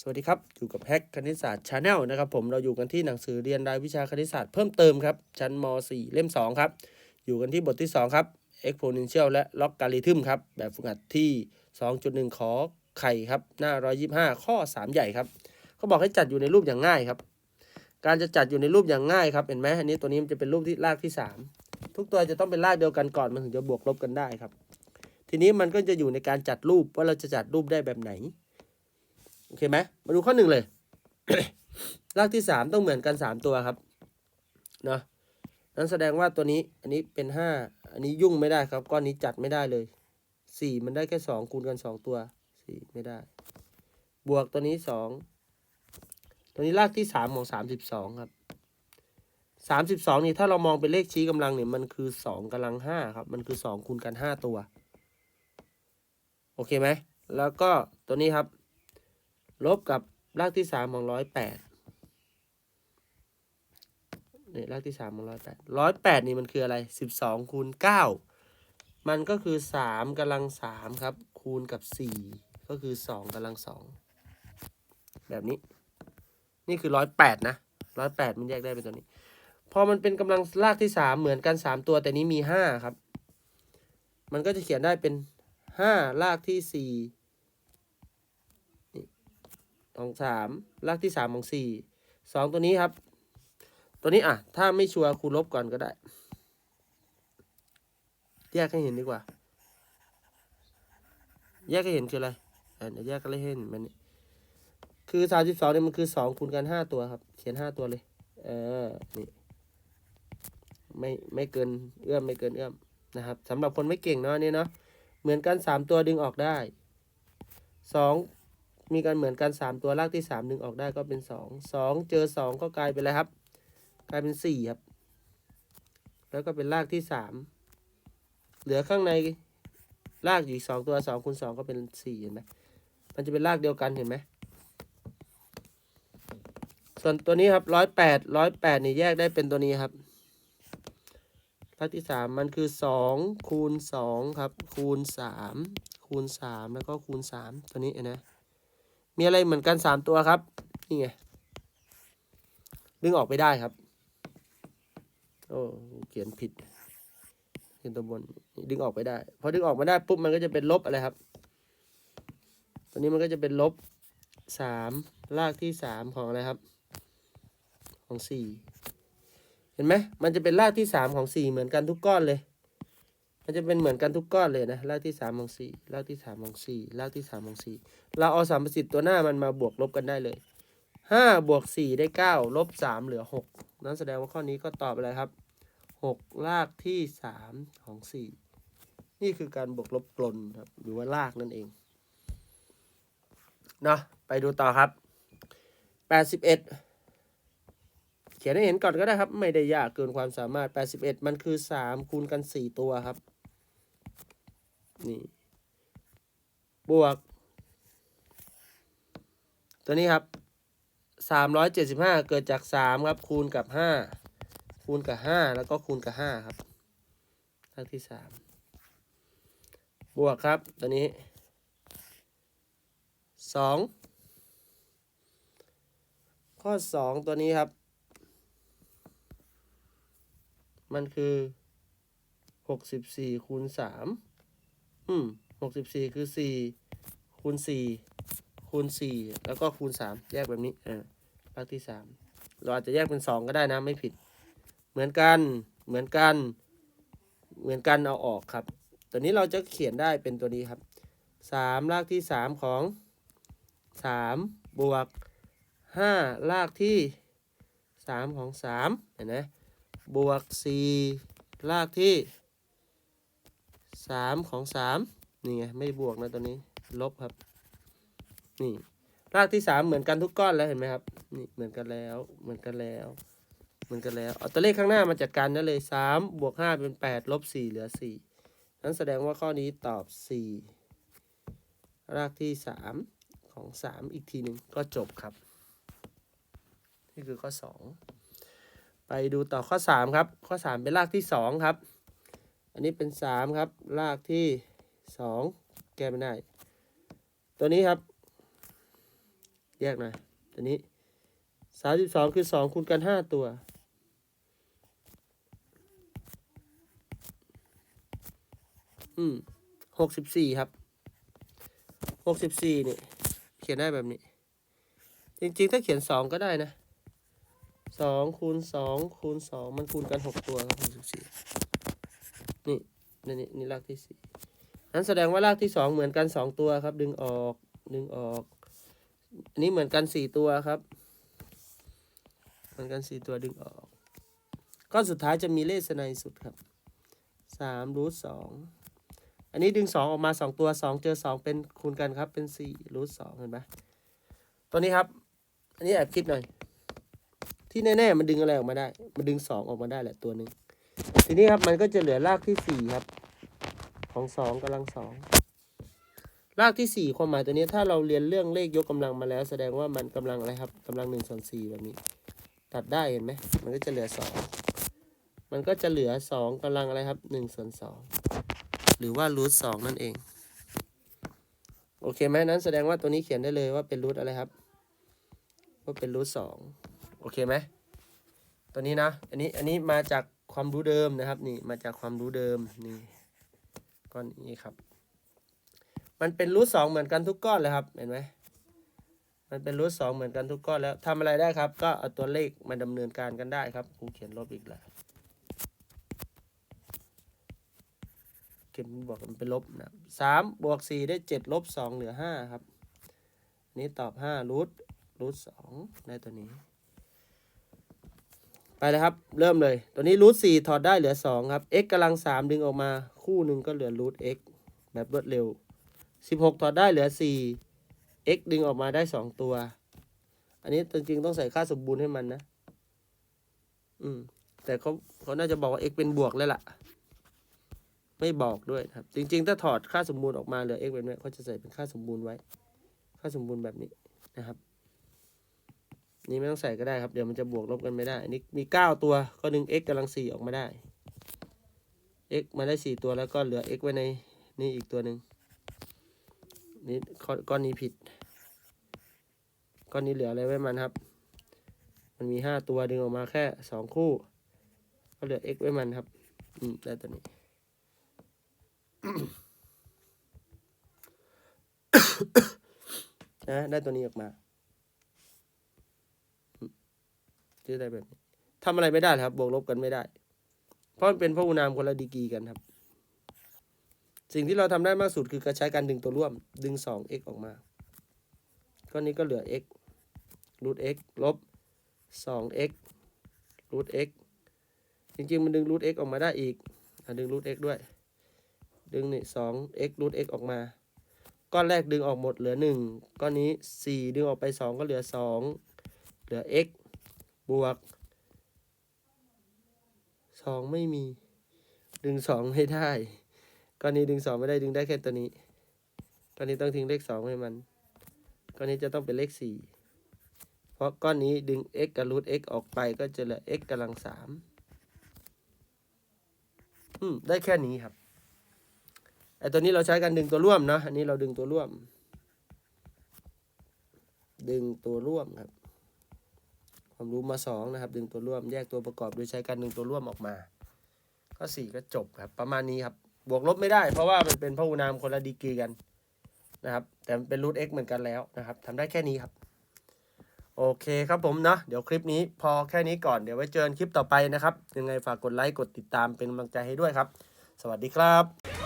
สวัสดีครับ อยู่กับแฮกคณิตศาสตร์ชาแนลนะครับผมเราอยู่กันที่หนังสือเรียนรายวิชาคณิตศาสตร์เพิ่มเติมครับชั้นม .4 เล่ม 2 ครับ อยู่กันที่บทที่ 2 ครับ exponential และ logarithm ครับ แบบฝึกหัดที่ 2.1 ขอไข่ครับ หน้า 125 ข้อ 3 ใหญ่ครับเขาบอกให้จัดอยู่ในรูปอย่างง่ายครับ การจะจัดอยู่ในรูปอย่างง่ายครับเห็นไหมอันนี้ตัวนี้มันจะเป็นรูปที่รากที่ 3 ทุกตัวจะต้องเป็นรากเดียวกันก่อนมันถึงจะบวกลบกันได้ครับ ทีนี้มันก็จะอยู่ในการจัดรูปว่าเราจะจัดรูปได้แบบไหน โอเคไหมมาดูข้อหนึ่งเลย รากที่สามต้องเหมือนกันสามตัวครับเนาะนั้นแสดงว่าตัวนี้อันนี้เป็นห้าอันนี้ยุ่งไม่ได้ครับ ก้อนนี้จัดไม่ได้เลยสี่มันได้แค่สองคูณกันสองตัวสี่ไม่ได้ บวกตัวนี้สองตัวนี้รากที่สามของสามสิบสองครับสามสิบสองนี่ถ้าเรามองเป็นเลขชี้กำลังเนี่ยมันคือสองกำลังห้าครับ มันคือสองคูณกันห้าตัว โอเคไหม แล้วก็ตัวนี้ครับ ลบกับรากที่สามของร้อยแปดนี่รากที่สามของร้อยแปดร้อยแปดนี่มันคืออะไรสิบสองคูณเก้ามันก็คือสามกำลังสามครับ คูณกับสี่ก็คือสองกำลังสองแบบนี้ นี่คือร้อยแปดนะร้อยแปดมันแยกได้เป็นตัวนี้ พอมันเป็นกำลังรากที่สามเหมือนกันสามตัวแต่นี้มีห้าครับ มันก็จะเขียนได้เป็นห้ารากที่สี่ ของสามรากที่สามของสี่สองตัวนี้ครับ ตัวนี้อะ ถ้าไม่ชัวร์ครูลบก่อนก็ได้ แยกให้เห็นดีกว่า แยกให้เห็นคืออะไรอะเดี๋ยวแยกกันให้เห็นมันนี่คือสามสิบสองเนี่ยมันคือสองคูณกันห้าตัวครับ เขียนห้าตัวเลย เออ นี่ไม่ไม่เกินเอื้อมไม่เกินเอื้อมนะครับสำหรับคนไม่เก่งเนาะนนี่เนาะเหมือนกันสามตัวดึงออกได้สอง มีการเหมือนกันสามตัวรากที่สามดึงออกได้ก็เป็นสองสองเจอสองก็กลายเป็นอะไรครับ กลายเป็นสี่ครับ แล้วก็เป็นรากที่สามเหลือข้างในรากอยู่อีกสองตัวสองคูณสองก็เป็นสี่เห็นไหมมันจะเป็นรากเดียวกันเห็นไหมส่วนตัวนี้ครับร้อยแปดร้อยแปดนี่แยกได้เป็นตัวนี้ครับรากที่สามมันคือสองคูณสองครับ คูณสามคูณสามแล้วก็คูณสามตัวนี้เห็นไห มีอะไรเหมือนกันสามตัวครับ นี่ไง ดึงออกไปได้ครับ โอ้เขียนผิด เขียนตัวบน ดึงออกไปได้ พอดึงออกมาได้ปุ๊บมันก็จะเป็นลบอะไรครับ ตัวนี้มันก็จะเป็นลบสามรากที่สามของอะไรครับ ของสี่ เห็นไหม มันจะเป็นรากที่สามของสี่เหมือนกันทุกก้อนเลย มันจะเป็นเหมือนกันทุกก้อนเลยนะรากที่สามของสี่รากที่สามของสี่รากที่สามของสี่เราเอาสามประสิทธิ์ตัวหน้ามันมาบวกลบกันได้เลยห้าบวกสี่ได้เก้าลบสามเหลือหกนั้นแสดงว่าข้อนี้ก็ตอบอะไรครับหกรากที่สามของสี่นี่คือการบวกลบกลนครับหรือว่ารากนั่นเองเนาะไปดูต่อครับแปดสิบเอ็ดเขียนให้เห็นก่อนก็ได้ครับ ไม่ได้ยากเกินความสามารถแปดสิบเอ็ดมันคือสามคูณกันสี่ตัวครับ นี่ บวก ตัวนี้ครับสามร้อยเจ็ดสิบห้าเกิดจากสามครับ คูณกับห้าคูณกับห้าแล้วก็คูณกับห้าครับรากที่สามบวกครับ ตัวนี้สองข้อสองตัวนี้ครับ มันคือหกสิบสี่คูณสาม อืมหกสิบสี่คือสี่คูณสี่คูณสี่แล้วก็คูณสามแยกแบบนี้เออรากที่สามเราอาจจะแยกเป็นสองก็ได้นะไม่ผิด เหมือนกันเหมือนกัน เหมือนกันเอาออกครับ ตัวนี้เราจะเขียนได้เป็นตัวนี้ครับสามรากที่สามของสามบวกห้ารากที่สามของสามเห็นไหมบวกสี่รากที่ สามของสามนี่ไงไม่บวกนะตัวนี้ ลบครับ นี่ รากที่สามเหมือนกันทุกก้อนแล้วเห็นไหมครับ นี่เหมือนกันแล้ว เหมือนกันแล้ว เหมือนกันแล้ว เอาตัวเลขข้างหน้ามาจัดการได้เลยสามบวกห้าเป็นแปดลบสี่เหลือสี่นั้นแสดงว่าข้อนี้ตอบสี่รากที่สามของสามอีกทีหนึ่งก็จบครับ นี่คือข้อสองไปดูต่อข้อสามครับ ข้อสามเป็นรากที่สองครับ อันนี้เป็นสามครับรากที่สองแก้ไม่ได้ ตัวนี้ครับ แยกหน่อย ตัวนี้สามสิบสองคือสองคูณกันห้าตัว อืมหกสิบสี่ครับหกสิบสี่นี่ เขียนได้แบบนี้ จริงๆ ถ้าเขียนสองก็ได้นะสองคูณสองคูณสองมันคูณกันหกตัวครับหกสิบสี่ นี่นี่นี่นี่รากที่สี่นั้นแสดงว่ารากที่สองเหมือนกันสองตัวครับ ดึงออกดึงออก อันนี้เหมือนกันสี่ตัวครับ เหมือนกันสี่ตัวดึงออก ก้อนสุดท้ายจะมีเลขในสุดครับสามรูทสองอันนี้ดึงสองออกมาสองตัวสองเจอสองเป็นคูณกันครับ เป็นสี่รูทสองเห็นไหมตัวนี้ครับ อันนี้แอบคิดหน่อย ที่แน่ๆมันดึงอะไรออกมาได้ มันดึงสองออกมาได้แหละตัวหนึ่ง ทีนี้ครับมันก็จะเหลือรากที่สี่ครับ ของสองกำลังสองรากที่สี่ความหมายตัวนี้ถ้าเราเรียนเรื่องเลขยกกำลังมาแล้ว แสดงว่ามันกำลังอะไรครับกำลังหนึ่งส่วนสี่แบบนี้ ตัดได้เห็นไหมมันก็จะเหลือสองมันก็จะเหลือสองกำลังอะไรครับหนึ่งส่วนสองหรือว่ารูทสองนั่นเองโอเคไหมนั้นแสดงว่าตัวนี้เขียนได้เลยว่าเป็นรูทอะไรครับว่าเป็นรูทสองโอเคไหมตัวนี้นะ อันนี้อันนี้มาจาก ความรู้เดิมนะครับ นี่มาจากความรู้เดิมนี่ก้อนนี้ครับ มันเป็นรูทสองเหมือนกันทุกก้อนเลยครับเห็นไหมมันเป็นรูทสองเหมือนกันทุกก้อนแล้วทำอะไรได้ครับ ก็เอาตัวเลขมาดำเนินการกันได้ครับครูเขียนลบอีกแล้วเขียนบอกมันเป็นลบนะสามบวกสี่ได้เจ็ดลบสองเหลือห้าครับ นี้ตอบห้ารูทรูทสองได้ตัวนี้ ไปเลยครับ เริ่มเลย ตัวนี้รูทสี่ถอดได้เหลือสองครับ x กำลังสามดึงออกมาคู่หนึ่งก็เหลือรูท x แบบรวดเร็วสิบหกถอดได้เหลือสี่ x ดึงออกมาได้สองตัว อันนี้จริงๆต้องใส่ค่าสมบูรณ์ให้มันนะ อืม แต่เขาเขาน่าจะบอกว่า x เป็นบวกแล้วล่ะ ไม่บอกด้วยครับ จริง ๆ ถ้าถอดค่าสมบูรณ์ออกมาเหลือ x แบบนี้เขาจะใส่เป็นค่าสมบูรณ์ไว้ ค่าสมบูรณ์แบบนี้นะครับ นี่ไม่ต้องใส่ก็ได้ครับ เดี๋ยวมันจะบวกลบกันไม่ได้อันนี้มีเก้าตัวก็ดึง x กำลังสี่ออกมาได้ x มาได้สี่ตัวแล้วก็เหลือ x ไว้ในนี่อีกตัวหนึ่งนี่ก้อนนี้ผิด ก้อนนี้เหลืออะไรไว้มันครับ มันมีห้าตัวดึงออกมาแค่สองคู่ ก็เหลือ x ไว้มันครับ อืมได้ตัวนี้นะได้ตัวนี้ออกมาอืม ชื่อได้แบบนี้ทำอะไรไม่ได้ครับ บวกลบกันไม่ได้ เพราะมันเป็นพหุนามคนละดีกีกันครับ สิ่งที่เราทำได้มากสุดคือการใช้การดึงตัวร่วม ดึงสอง x ออกมาก้อนนี้ก็เหลือ x รูท x ลบสอง x รูท x จริงๆ มันดึงรูท x ออกมาได้อีกอดึงรูท x ด้วย ดึงนี่สอง x รูท x ออกมา ก้อนแรกดึงออกหมดเหลือหนึ่งก้อนนี้สี่ดึงออกไปสองก็เหลือสองเหลือ x บวกสองไม่มี ดึงสองไม่ได้ก้อนนี้ดึงสองไม่ได้ดึงได้แค่ตัวนี้ก้อนนี้ต้องทิ้งเลขสองให้มันก้อนนี้จะต้องเป็นเลขสี่เพราะก้อนนี้ดึง x กับรูท x ออกไปก็จะเหลือ x กำลังสามอืมได้แค่นี้ครับไอตัวนี้เราใช้การดึงตัวร่วมเนาะอันนี้เราดึงตัวร่วม ดึงตัวร่วมครับ ความรู้มาสองนะครับดึงตัวร่วมแยกตัวประกอบโดยใช้การดึงตัวร่วมออกมาก็สี่ก็จบครับ ประมาณนี้ครับ บวกลบไม่ได้ เพราะว่ามันเป็นพหุนามคนละดีกรีกันนะครับ แต่มันเป็นรูท x เหมือนกันแล้วนะครับทำได้แค่นี้ครับ โอเคครับผมเนาะเดี๋ยวคลิปนี้พอแค่นี้ก่อนเดี๋ยวไว้เจอกันคลิปต่อไปนะครับ ยังไงฝากกดไลค์กดติดตามเป็นกำลังใจให้ด้วยครับ สวัสดีครับ